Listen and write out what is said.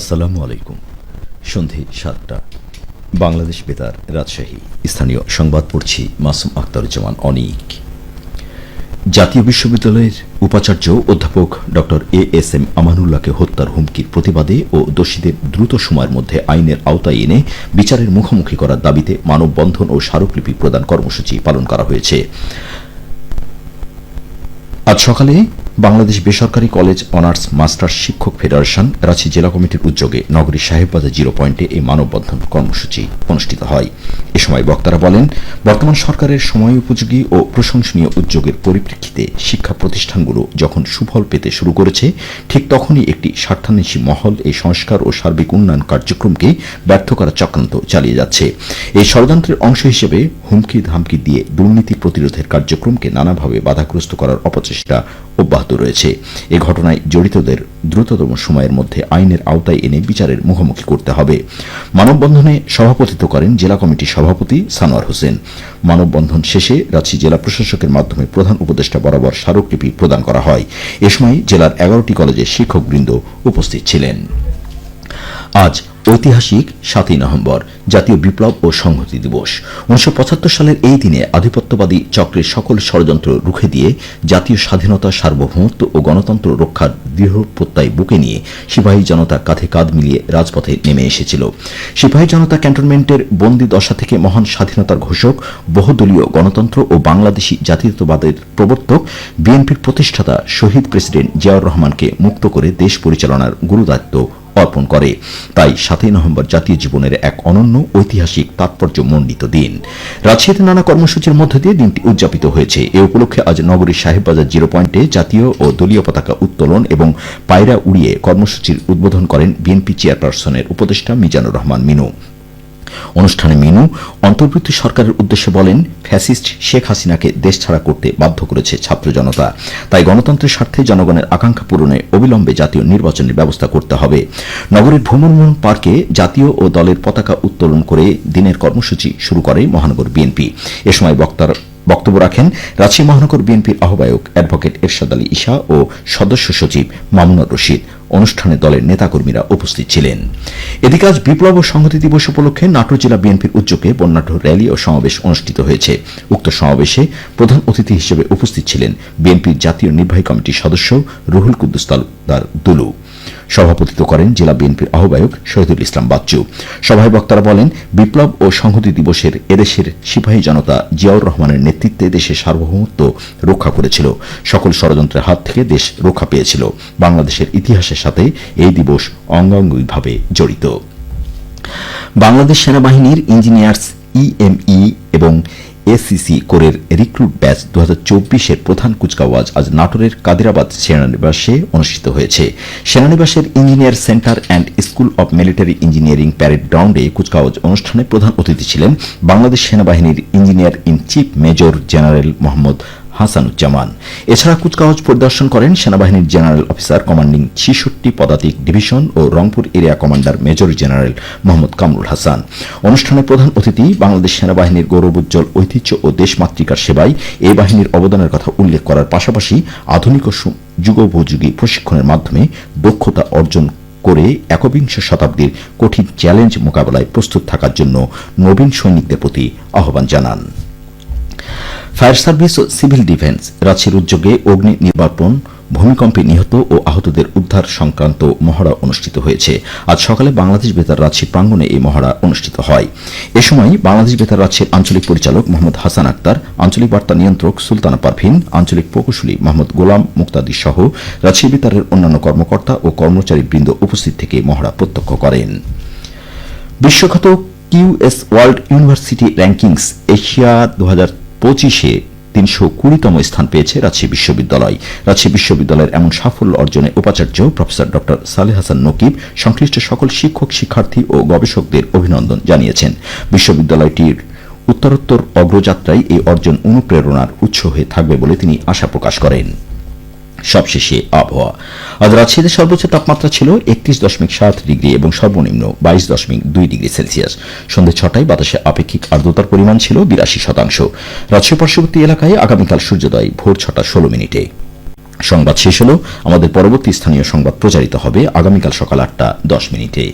আসসালামু আলাইকুম। সন্ধে সাতটা। বাংলাদেশ বেতার রাজশাহী। স্থানীয় সংবাদ পড়ছি মাসুম আখতারুজ্জামান অনিক। জাতীয় বিশ্ববিদ্যালয়ের উপাচার্য অধ্যাপক ডক্টর এ এস এম আমানুল্লাহকে হত্যার হুমকির প্রতিবাদে ও দোষীদের দ্রুত সময়ের মধ্যে আইনের আওতায় এনে বিচারের মুখোমুখি করার দাবিতে মানববন্ধন ও স্মারকলিপি প্রদান কর্মসূচি পালন করা হয়েছে। আজ সকালে বাংলাদেশ বেসরকারি কলেজ অনার্স মাস্টার্স শিক্ষক ফেডারেশন রাঁচি জেলা কমিটির উদ্যোগে নগরীর সাহেববাজার জিরো পয়েন্টে এই মানববন্ধন কর্মসূচি অনুষ্ঠিত হয়। এ সময় বক্তারা বলেন, বর্তমান সরকারের সময় উপযোগী ও প্রশংসনীয় উদ্যোগের পরিপ্রেক্ষিতে শিক্ষা প্রতিষ্ঠানগুলো যখন সুফল পেতে শুরু করেছে, ঠিক তখনই একটি স্বার্থান্বেষী মহল এই সংস্কার ও সার্বিক উন্নয়ন কার্যক্রমকে ব্যর্থ করার চক্রান্ত চালিয়ে যাচ্ছে। এই ষড়যন্ত্রের অংশ হিসেবে হুমকি ধামকি দিয়ে দুর্নীতি প্রতিরোধের কার্যক্রমকে নানাভাবে বাধাগ্রস্ত করার অপচেষ্টা অব্যাহত রয়েছে। এ ঘটনায় জড়িতদের দ্রুততম সময়ের মধ্যে আইনের আওতায় এনে বিচারের মুখোমুখি করতে হবে। মানববন্ধনে সভাপতিত্ব করেন জেলা কমিটির সভাপতি সানোয়ার হোসেন। মানববন্ধন শেষে রাঁচি জেলা প্রশাসকের মাধ্যমে প্রধান উপদেষ্টা বরাবর স্মারকলিপি প্রদান করা হয়। এ সময় জেলার এগারোটি কলেজের শিক্ষকবৃন্দ উপস্থিত ছিলেন। আজ ঐতিহাসিক সাতই নভেম্বর, জাতীয় বিপ্লব ও সংহতি দিবস। উনিশশো পঁচাত্তর সালের এই দিনে আধিপত্যবাদী চক্রের সকল ষড়যন্ত্র রুখে দিয়ে জাতীয় স্বাধীনতা সার্বভৌমত্ব ও গণতন্ত্র রক্ষার দৃঢ় প্রত্যয় বুকে নিয়ে সিপাহী জনতা কাঁধে কাঁধ মিলিয়ে রাজপথে নেমে এসেছিল। সিপাহী জনতা ক্যান্টনমেন্টের বন্দি দশা থেকে মহান স্বাধীনতার ঘোষক, বহুদলীয় গণতন্ত্র ও বাংলাদেশী জাতীয়তাবাদের প্রবর্তক, বিএনপির প্রতিষ্ঠাতা শহীদ প্রেসিডেন্ট জিয়াউর রহমানকে মুক্ত করে দেশ পরিচালনার গুরুদায়িত্ব অর্পণ করে। তাই সাতই নভেম্বর জাতীয় জীবনের এক অনন্য ঐতিহাসিক তাৎপর্যমণ্ডিত দিন। রাজশাহীতে নানা কর্মসূচির মধ্য দিয়ে দিনটি উদযাপিত হয়েছে। এ উপলক্ষে আজ নগরীর সাহেববাজার জিরো পয়েন্টে জাতীয় ও দলীয় পতাকা উত্তোলন এবং পায়রা উড়িয়ে কর্মসূচির উদ্বোধন করেন বিএনপি চেয়ারপারসনের উপদেষ্টা মিজানুর রহমান মিনু। অনুষ্ঠানে মিনু অন্তর্বর্তী সরকারের উদ্দেশ্যে বলেন, ফ্যাসিস্ট শেখ হাসিনাকে দেশ ছাড়া করতে বাধ্য করেছে ছাত্র জনতা। তাই গণতন্ত্রের স্বার্থে জনগণের আকাঙ্ক্ষা পূরণে অবিলম্বে জাতীয় নির্বাচনের ব্যবস্থা করতে হবে। নগরীর ভ্রমণমোহন পার্কে জাতীয় ও দলের পতাকা উত্তোলন করে দিনের কর্মসূচি শুরু করে মহানগর বিএনপি। এ সময় বক্তার বক্তব্য রাখেন রাজশাহী মহানগর বিএনপির আহ্বায়ক অ্যাডভোকেট এরশাদ আলী ইশা ও সদস্য সচিব মামুনুর রশিদ। অনুষ্ঠানে দলের নেতাকর্মীরা উপস্থিত ছিলেন। এদিকে আজ বিপ্লব ও সংহতি দিবস উপলক্ষে নাটোর জেলা বিএনপির উদ্যোগে বন্যাঢ্য র্যালি ও সমাবেশ অনুষ্ঠিত হয়েছে। উক্ত সমাবেশে প্রধান অতিথি হিসেবে উপস্থিত ছিলেন বিএনপির জাতীয় নির্বাহী কমিটির সদস্য রুহুল কুদ্দুস তালুকদার দুলু। সভাপতিত্ব করেন জেলা বিএনপির আহ্বায়ক শহীদুল ইসলাম বাচ্চু। সভায় বক্তারা বলেন, বিপ্লব ও সংহতি দিবসের এদেশের সিপাহী জনতা জিয়াউর রহমানের নেতৃত্বে দেশের সার্বভৌমত্ব রক্ষা করেছিল। সকল ষড়যন্ত্রের হাত থেকে দেশ রক্ষা পেয়েছিল। বাংলাদেশের ইতিহাসের সাথে এই দিবস অঙ্গাঙ্গিভাবে জড়িত। বাংলাদেশ সেনাবাহিনীর ইঞ্জিনিয়ার্স ইএমই এবং এসিসি কোরের রিক্রুট ব্যাচ দু হাজার প্রধান কুচকাওয়াজ আজ নাটোরের কাদিরাবাদ সেনানিবাসে অনুষ্ঠিত হয়েছে। সেনানিবাসের engineer centre and school of military engineering parade গ্রাউন্ডে কুচকাওয়াজ অনুষ্ঠানে প্রধান অতিথি ছিলেন বাংলাদেশ সেনাবাহিনীর engineer in chief major general Mohammad Hasanuzzaman. এছাড়া কুচকাওয়াজ পরিদর্শন করেন সেনাবাহিনীর জেনারেল অফিসার কমান্ডিং ছিষট্টি পদাতিক ডিভিশন ও Rangpur area commander major general Mohammad Kamrul Hasan. অনুষ্ঠানে প্রধান অতিথি বাংলাদেশ সেনাবাহিনীর গৌরবোজ্জ্বল ঐতিহ্য ও দেশমাতৃকার সেবায় এই বাহিনীর অবদানের কথা উল্লেখ করার পাশাপাশি আধুনিক ও যুগোপযোগী প্রশিক্ষণের মাধ্যমে দক্ষতা অর্জন করে একবিংশ শতাব্দীর কঠিন চ্যালেঞ্জ মোকাবেলায় প্রস্তুত থাকার জন্য নবীন সৈনিকদের প্রতি আহ্বান জানান। ফায়ার সার্ভিস ও সিভিল ডিফেন্স, রাঁচির উদ্যোগে অগ্নি নির্বাপন, ভূমিকম্পে নিহত ও আহতদের উদ্ধার সংক্রান্ত মহড়া অনুষ্ঠিত হয়েছে। আজ সকালে বাংলাদেশ বেতার রাঁচি প্রাঙ্গণে এই মহড়া অনুষ্ঠিত হয়। এ সময় বাংলাদেশ বেতার রাঁচির আঞ্চলিক পরিচালক মোহাম্মদ হাসান আক্তার, আঞ্চলিক বার্তা নিয়ন্ত্রক সুলতানা পারভিন, আঞ্চলিক প্রকৌশলী মোহাম্মদ গোলাম মুক্তাদি সহ রাঁচি বেতারের অন্যান্য কর্মকর্তা ও কর্মচারী বৃন্দ উপস্থিত থেকে মহড়া প্রত্যক্ষ করেন। বিশ্বখ্যাত QS world university rankings Asia দু পঁচিশে তিনশো কুড়িতম স্থান পেয়েছে রাজশাহী বিশ্ববিদ্যালয়। রাজশাহী বিশ্ববিদ্যালয়ের এমন সাফল্য অর্জনে উপাচার্য প্রফেসর ড সালেহ হাসান নকিব সংশ্লিষ্ট সকল শিক্ষক, শিক্ষার্থী ও গবেষকদের অভিনন্দন জানিয়েছেন। বিশ্ববিদ্যালয়টির উত্তরোত্তর অগ্রযাত্রায় এই অর্জন অনুপ্রেরণার উৎস হয়ে থাকবে বলে তিনি আশা প্রকাশ করেন। সবশেষে আবহাওয়া। আজ রাজশাহীতে সর্বোচ্চ তাপমাত্রা ছিল একত্রিশ দশমিক সাত ডিগ্রি এবং সর্বনিম্ন বাইশ দশমিক দুই ডিগ্রি সেলসিয়াস। সন্ধ্যে ছটায় বাতাসে আপেক্ষিক আর্দ্রতার পরিমাণ ছিল বিরাশি শতাংশ। রাজশাহী পার্শ্ববর্তী এলাকায় আগামীকাল সূর্যোদয়, ভোর ছটা ষোলো মিনিটে। সংবাদ শেষ হল। আমাদের পরবর্তী স্থানীয় সংবাদ প্রচারিত হবে আগামীকাল সকাল আটটা দশ মিনিটে।